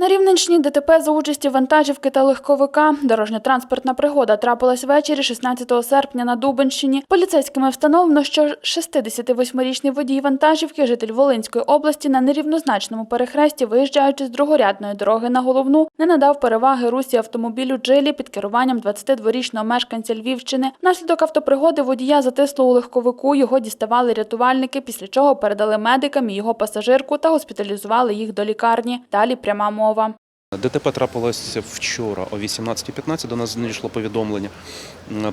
На Рівненщині ДТП за участі вантажівки та легковика. Дорожньо-транспортна пригода трапилась ввечері 16 серпня на Дубенщині. Поліцейськими встановлено, що 68-річний водій вантажівки, житель Волинської області, на нерівнозначному перехресті, виїжджаючи з другорядної дороги на головну, не надав переваги русі автомобілю Джилі під керуванням 22-річного мешканця Львівщини. Внаслідок автопригоди водія затисло у легковику. Його діставали рятувальники, після чого передали медикам і його пасажирку та госпіталізували їх до лікарні. Далі пряма мова. ДТП трапилося вчора о 18.15. До нас надійшло повідомлення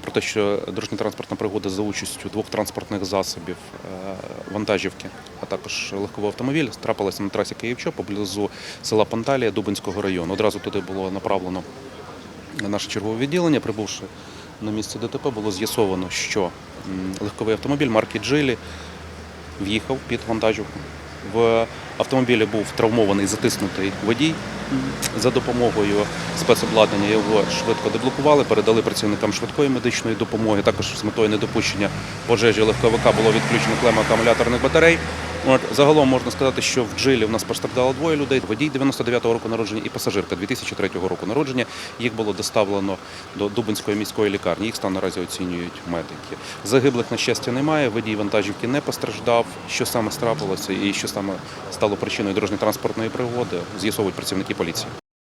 про те, що дорожньо-транспортна пригода за участю двох транспортних засобів е, вантажівки, а також легкового автомобіля трапилася на трасі Київчо поблизу села Панталія Дубинського району. Одразу туди було направлено наше чергове відділення. Прибувши на місце ДТП, було з'ясовано, що легковий автомобіль марки Джилі в'їхав під вантажівку. В автомобілі був травмований затиснутий водій. За допомогою спецобладнання його швидко деблокували, передали працівникам швидкої медичної допомоги. Також з метою недопущення пожежі легковика було відключено клема акумуляторних батарей. Загалом можна сказати, що в джилі в нас постраждало двоє людей: водій 99-го року народження і пасажирка 2003 року народження. Їх було доставлено до Дубинської міської лікарні. Їх стан наразі оцінюють медики. Загиблих на щастя немає. Водій вантажівки не постраждав. Що саме страпилося і що саме стало причиною дорожньо-транспортної пригоди, з'ясовують працівники поліції.